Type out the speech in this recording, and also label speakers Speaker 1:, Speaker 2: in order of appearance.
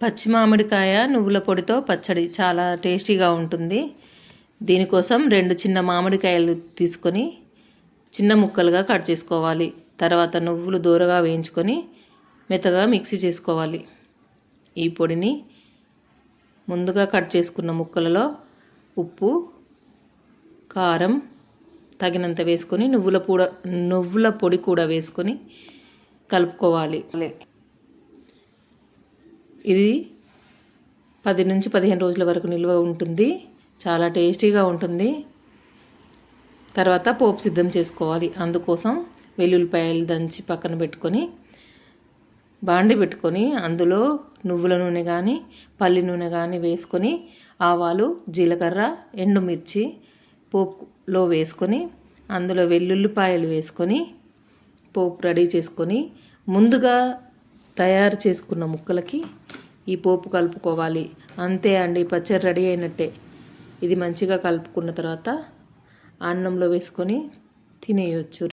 Speaker 1: పచ్చి మామిడికాయ నువ్వుల పొడితో పచ్చడి చాలా టేస్టీగా ఉంటుంది. దీనికోసం రెండు చిన్న మామిడికాయలు తీసుకొని చిన్న ముక్కలుగా కట్ చేసుకోవాలి. తర్వాత నువ్వులు దూరగా వేయించుకొని మెత్తగా మిక్సీ చేసుకోవాలి. ఈ పొడిని ముందుగా కట్ చేసుకున్న ముక్కలలో ఉప్పు కారం తగినంత వేసుకొని నువ్వుల పూడ నువ్వుల పొడి కూడా వేసుకొని కలుపుకోవాలి. ఇది పది నుంచి పదిహేను రోజుల వరకు నిల్వ ఉంటుంది. చాలా టేస్టీగా ఉంటుంది. తర్వాత పోపు సిద్ధం చేసుకోవాలి. అందుకోసం వెల్లుల్లిపాయలు దంచి పక్కన పెట్టుకొని బాండి పెట్టుకొని అందులో నువ్వుల నూనె కానీ పల్లి నూనె కానీ వేసుకొని ఆవాలు జీలకర్ర ఎండుమిర్చి పోపులో వేసుకొని అందులో వెల్లుల్లిపాయలు వేసుకొని పోపు రెడీ చేసుకొని ముందుగా తయారు చేసుకున్న ముక్కలకి ఈ పోపు కలుపుకోవాలి. అంతే అండి పచ్చడి రెడీ అయినట్టే. ఇది మంచిగా కలుపుకున్న తర్వాత అన్నంలో వేసుకొని తినేయచ్చు.